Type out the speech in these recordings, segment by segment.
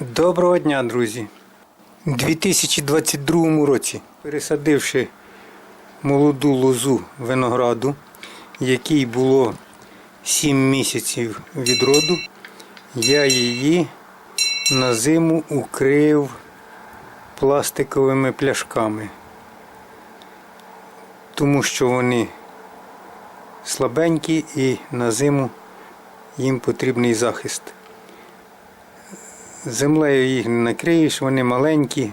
Доброго дня, друзі! У 2022 році, пересадивши молоду лозу винограду, якій було 7 місяців від роду, я її на зиму укрив пластиковими пляшками, тому що вони слабенькі і на зиму їм потрібний захист. Землею їх не накриєш, вони маленькі,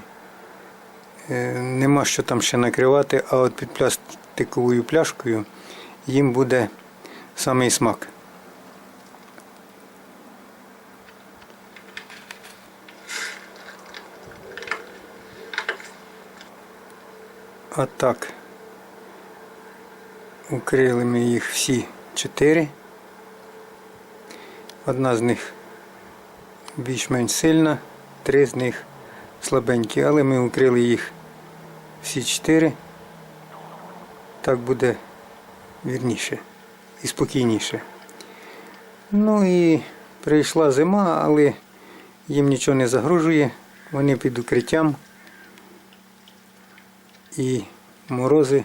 е, нема що там ще накривати, а от під пластиковою пляшкою їм буде самий смак. А так, укрили ми їх всі чотири. Одна з них більш-менш сильна, три з них слабенькі, але ми укрили їх всі чотири. Так буде вірніше і спокійніше. Ну і прийшла зима, але їм нічого не загрожує, вони під укриттям і морози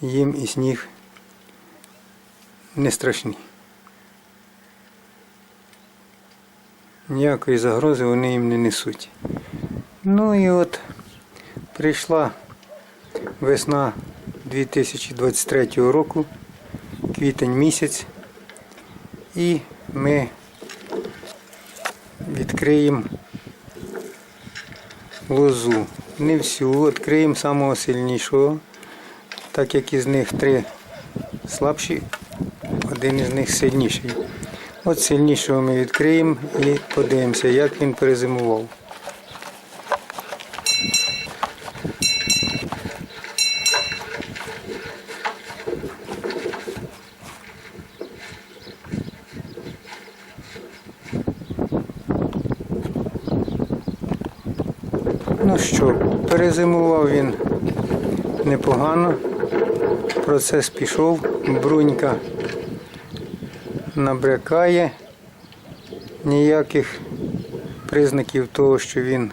їм і сніг не страшні. Ніякої загрози вони їм не несуть. Ну і от прийшла весна 2023 року, квітень місяць, і ми відкриємо лозу. Не всю, відкриємо самого сильнішого, так як із них три слабші, один із них сильніший. От сильнішого ми відкриємо і подивимося, як він перезимував. Ну що, перезимував він непогано. Процес пішов, брунька набрякає, ніяких признаків того, що він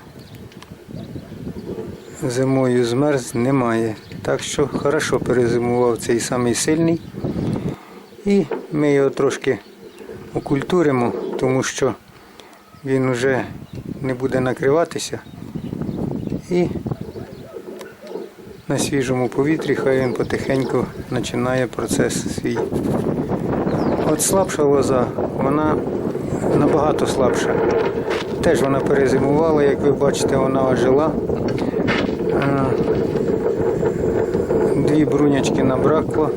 зимою змерз, немає. Так що хорошо перезимував цей самий сильний. І ми його трошки окультуримо, тому що він вже не буде накриватися. І на свіжому повітрі хай він потихеньку починає процес свій. От слабша лоза, вона набагато слабша. Теж вона перезимувала, як ви бачите, вона ожила. Е, Дві брунячки набракло.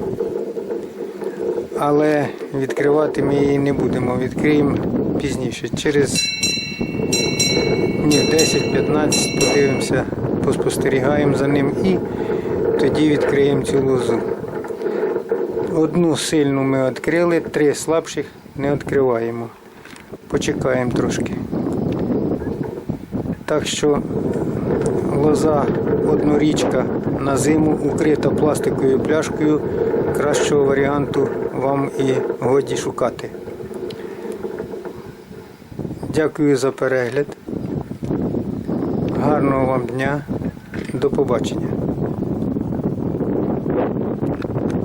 Але відкривати ми її не будемо, відкриємо пізніше. Через днів 10-15 подивимося, поспостерігаємо за ним і тоді відкриємо цю лозу. Одну сильну ми відкрили, три слабших не відкриваємо. Почекаємо трошки. Так що лоза однорічка на зиму укрита пластиковою пляшкою. Кращого варіанту вам і годі шукати. Дякую за перегляд. Гарного вам дня. До побачення.